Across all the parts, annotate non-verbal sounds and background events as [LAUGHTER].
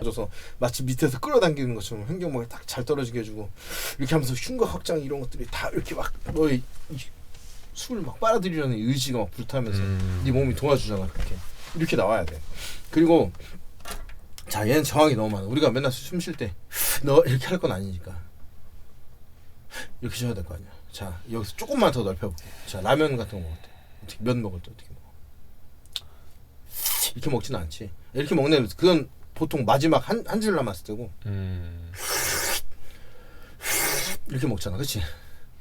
그래서 마치 밑에서 끌어당기는 것처럼 횡격막이 딱 잘 떨어지게 해주고 이렇게 하면서 흉곽 확장 이런 것들이 다 이렇게 막 너의 이 숨을 막 빨아들이려는 의지가 막 불타면서 음. 네 몸이 도와주잖아 그렇게. 이렇게 나와야 돼. 그리고 자 얘는 저항이 너무 많아. 우리가 맨날 숨 쉴 때 너 이렇게 할 건 아니니까. 이렇게 쉬어야 될 거 아니야. 자 여기서 조금만 더 넓혀볼게. 자 라면 같은 거 먹을 때? 어떻게 면 먹을 때 어떻게 먹어? 이렇게 먹지는 않지. 이렇게 먹는 그건 보통 마지막 한 한 줄 남았을 때고. 음. 이렇게 먹잖아 그치?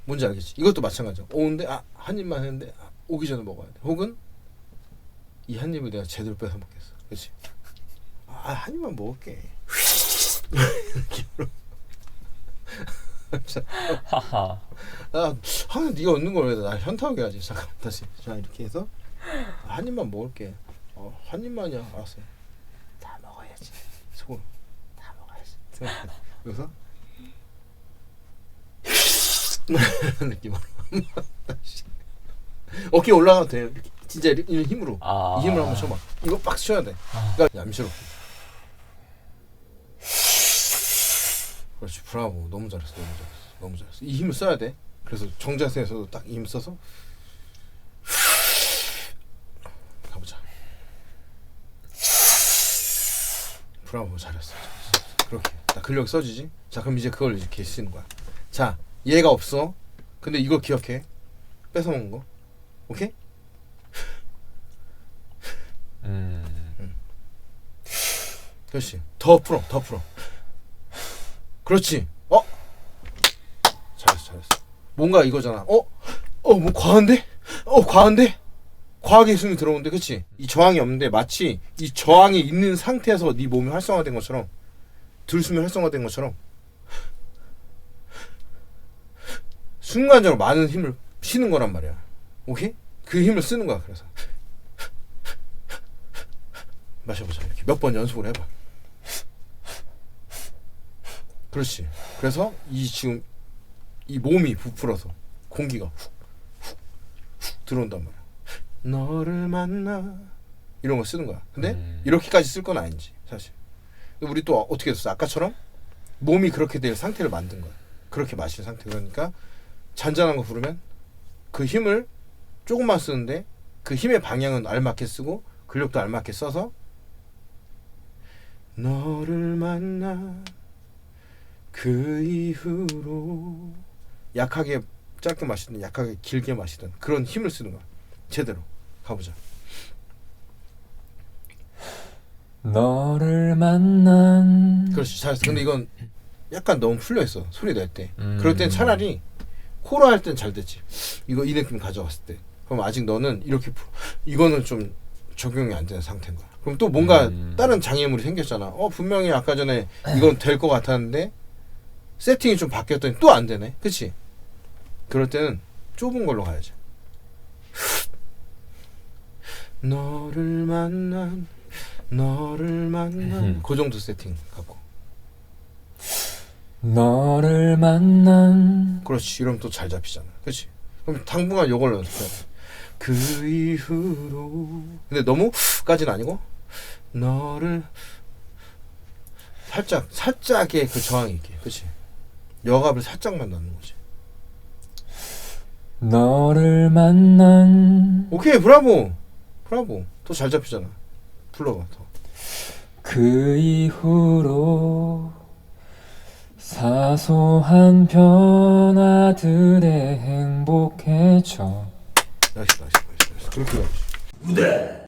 뭔지 알겠지? 이것도 마찬가지야. 오는데 아 한 입만 했는데 아, 오기 전에 먹어야 돼. 혹은 이 한 입을 내가 제대로 뺏어 먹겠어. 그치? 아한 입만 먹을게. 하하. 아, 아 네가 웃는 걸왜나 현타오게 하지? 잠깐 다시. 자 이렇게 해서 한 입만 먹을게. 어, 한 입만이야. 알았어 속으로 다 먹어야지 생각해. 여기서? [LAUGHS] 느낌으로 어깨 올라가도 돼. 이렇게. 진짜 이런 이런 힘으로. 아. 이 힘을 한번 쳐봐. 이거 빡 쳐야 돼. 그러니까 얌시럽게 그렇지 브라보. 너무 잘했어 너무 잘했어. 너무 잘했어. 이 힘을 써야 돼. 그래서 정자세에서도 딱 힘 써서 가보자 브라보 잘했어, 잘했어. 그렇게. 딱 근력 써지지? 자 그럼 이제 그걸 이렇게 쓰는 거야. 자 얘가 없어. 근데 이거 기억해. 뺏어 먹은 거. 오케이? 음. 그렇지. 더 풀어 더 풀어. 그렇지. 어? 잘했어 잘했어. 뭔가 이거잖아. 어 어 뭐 과한데? 어 과한데 과하게 숨이 들어오는데 그치? 이 저항이 없는데 마치 이 저항이 있는 상태에서 네 몸이 활성화된 것처럼 들숨이 활성화된 것처럼 순간적으로 많은 힘을 쉬는 거란 말이야. 오케이? 그 힘을 쓰는 거야 그래서. 마셔보자 이렇게. 몇 번 연속으로 해봐. 그렇지. 그래서 이 지금 이 몸이 부풀어서 공기가 훅 훅 훅 들어온단 말이야 너를 만나. 이런 거 쓰는 거야. 근데 음. 이렇게까지 쓸 건 아니지 사실. 우리 또 어떻게 했어? 아까처럼 몸이 그렇게 될 상태를 만든 거야. 그렇게 마신 상태. 그러니까 잔잔한 거 부르면 그 힘을 조금만 쓰는데 그 힘의 방향은 알맞게 쓰고 근력도 알맞게 써서 너를 만나. 그 이후로 약하게 짧게 마시든 약하게 길게 마시든 그런 힘을 쓰는 거야. 제대로 가보자. 너를 만난. 그렇지. 잘했어 근데 이건 약간 너무 풀려 있어 소리 낼 때. 음. 그럴 땐 차라리 코로 할 땐 잘 됐지. 이거 이 느낌 가져갔을 때. 그럼 아직 너는 이렇게 풀 이거는 좀 적용이 안 되는 상태인 거야. 그럼 또 뭔가 음. 다른 장애물이 생겼잖아. 어 분명히 아까 전에 이건 될 것 같았는데 세팅이 좀 바뀌었더니 또 안 되네. 그치? 그럴 때는 좁은 걸로 가야지 너를 만난 너를 만난. 그 정도 세팅 갖고. 너를 만난. 그렇지. 이러면 또 잘 잡히잖아. 그렇지 그럼 당분간 요걸로 연습해야 돼그 이후로. 근데 너무 까지는 아니고 너를 살짝 살짝의 그 저항이 있게. 그렇지 여갑을 살짝만 넣는 거지. 너를 만난. 오케이 브라보 브라보 또잘 잡히잖아. 불러봐 더. 그 이후로 사소한 변화들에 행복해져. 나이스 나이스 나이스 나이스 그렇게 가야지